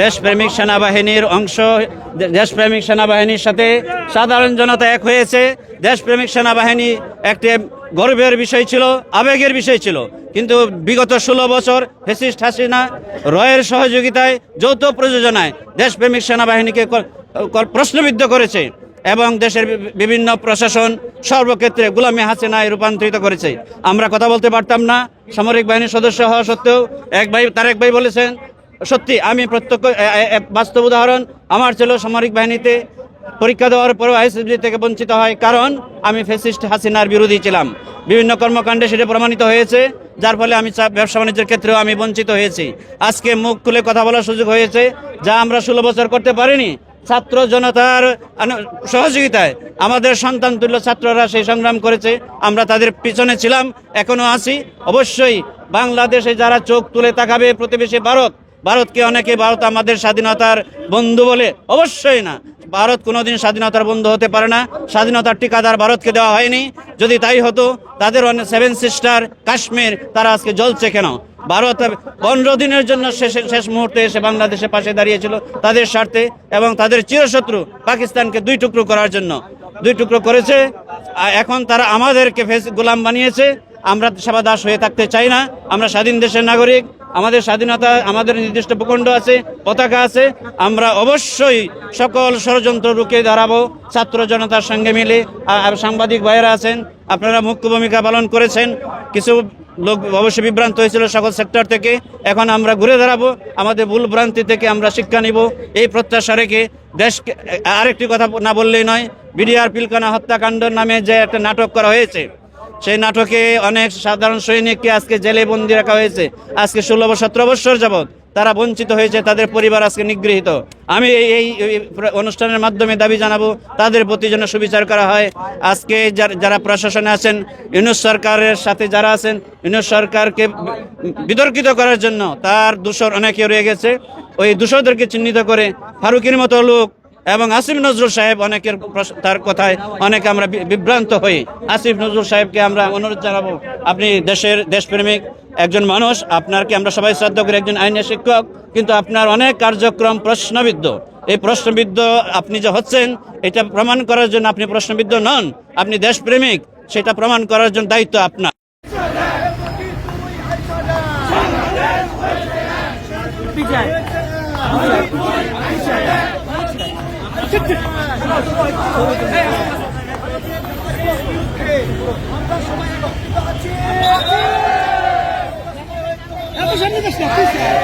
দেশপ্রেমিক সেনাবাহিনীর অংশ দেশপ্রেমিক সেনাবাহিনীর সাথে সাধারণ জনতা এক হয়েছে। দেশপ্রেমিক সেনাবাহিনী একটি গর্বের বিষয় ছিল, আবেগের বিষয় ছিল। কিন্তু বিগত ষোলো বছর ফেসিস্ট হাসিনা রয়ের সহযোগিতায় যৌথ প্রযোজনায় দেশপ্রেমিক সেনাবাহিনীকে প্রশ্নবিদ্ধ করেছে এবং দেশের বিভিন্ন প্রশাসন সর্বক্ষেত্রে গুলামী হাসিনায় রূপান্তরিত করেছে। আমরা কথা বলতে পারতাম না, সামরিক বাহিনীর সদস্য হওয়া সত্ত্বেও এক ভাই তারেক ভাই বলেছেন সত্যি, আমি প্রত্যক্ষ বাস্তব উদাহরণ, আমার ছেলে সামরিক বাহিনীতে পরীক্ষা দেওয়ার পরেও আইএসএফজি থেকে বঞ্চিত হয়, কারণ আমি ফেসিস্ট হাসিনার বিরোধী ছিলাম। বিভিন্ন কর্মকাণ্ডে সেটা প্রমাণিত হয়েছে, যার ফলে আমি ব্যবসা বাণিজ্যের ক্ষেত্রেও আমি বঞ্চিত হয়েছি। আজকে মুখ খুলে কথা বলার সুযোগ হয়েছে, যা আমরা ষোলো বছর করতে পারিনি। ছাত্র জনতার সহযোগিতায় আমাদের সন্তান তুল্য ছাত্ররা সেই সংগ্রাম করেছে, আমরা তাদের পিছনে ছিলাম, এখনও আছি। অবশ্যই বাংলাদেশে যারা চোখ তুলে তাকাবে, প্রতিবেশী ভারত ভারতকে অনেকে ভারত আমাদের স্বাধীনতার বন্ধু বলে, অবশ্যই না। ভারত কোনোদিন স্বাধীনতার বন্ধু হতে পারে না। স্বাধীনতার ঠিকাদার ভারতকে দেওয়া হয়নি। যদি তাই হতো, তাদের অনেক সেভেন সিস্টার কাশ্মীর, তারা আজকে জ্বলছে কেন? ভারত পনেরো দিনের জন্য শেষ শেষ মুহূর্তে এসে বাংলাদেশের পাশে দাঁড়িয়েছিল তাদের স্বার্থে এবং তাদের চিরশত্রু পাকিস্তানকে দুই টুকরো করার জন্য। দুই টুকরো করেছে। এখন তারা আমাদেরকে ফেস গোলাম বানিয়েছে। আমরা সেবা দাস হয়ে থাকতে চাই না। আমরা স্বাধীন দেশের নাগরিক। আমাদের স্বাধীনতা, আমাদের নির্দিষ্ট ভূখণ্ড আছে, পতাকা আছে, আমরা অবশ্যই সকল ষড়যন্ত্র রুখে দাঁড়াবো। ছাত্র জনতার সঙ্গে মিলে সাংবাদিক ভাইয়েরা আছেন, আপনারা মুখ্য ভূমিকা পালন করেছেন। কিছু লোক অবশ্যই বিভ্রান্ত হয়েছিল সকল সেক্টর থেকে। এখন আমরা ঘুরে দাঁড়াবো, আমাদের ভুল ভ্রান্তি থেকে আমরা শিক্ষা নিব। এই প্রত্যাশা রেখে দেশকে আরেকটি কথা না বললেই নয়, বিডিআর পিলকানা হত্যাকাণ্ড নামে যে একটা নাটক করা হয়েছে সেই নাটকে অনেক সাধারণ সৈনিককে আজকে জেলে বন্দি রাখা হয়েছে। আজকে ষোলো বছর সতেরো বছর যাবৎ তারা বঞ্চিত হয়েছে, তাদের পরিবার আজকে নিগৃহীত। আমি এই অনুষ্ঠানের মাধ্যমে দাবি জানাব, তাদের প্রতি যেন সুবিচার করা হয়। আজকে যার- যারা প্রশাসনে আছেন, ইউনুস সরকারের সাথে যারা আছেন, ইউনুস সরকারকে বিতর্কিত করার জন্য তার দূষর অনেকে রয়ে গেছে। ওই দূষরদেরকে চিহ্নিত করে ফারুকির মতো লোক এবং আসিফ নজরুল সাহেব অনেকের তার কথায় অনেকে আমরা বিভ্রান্ত হই। আসিফ নজরুল সাহেবকে আমরা অনুরোধ জানাব, আপনি দেশের দেশপ্রেমিক একজন মানুষ আপনারকে আমরা সবাই শ্রদ্ধা করি একজন আইনের শিক্ষক? কিন্তু আপনার অনেক কার্যক্রম প্রশ্নবিদ্ধ। এই প্রশ্নবিদ্ধ আপনি যে হচ্ছেন, এটা প্রমাণ করার জন্য আপনি প্রশ্নবিদ্ধ নন, আপনি দেশপ্রেমিক, সেটা প্রমাণ করার জন্য দায়িত্ব আপনার। তুই যা।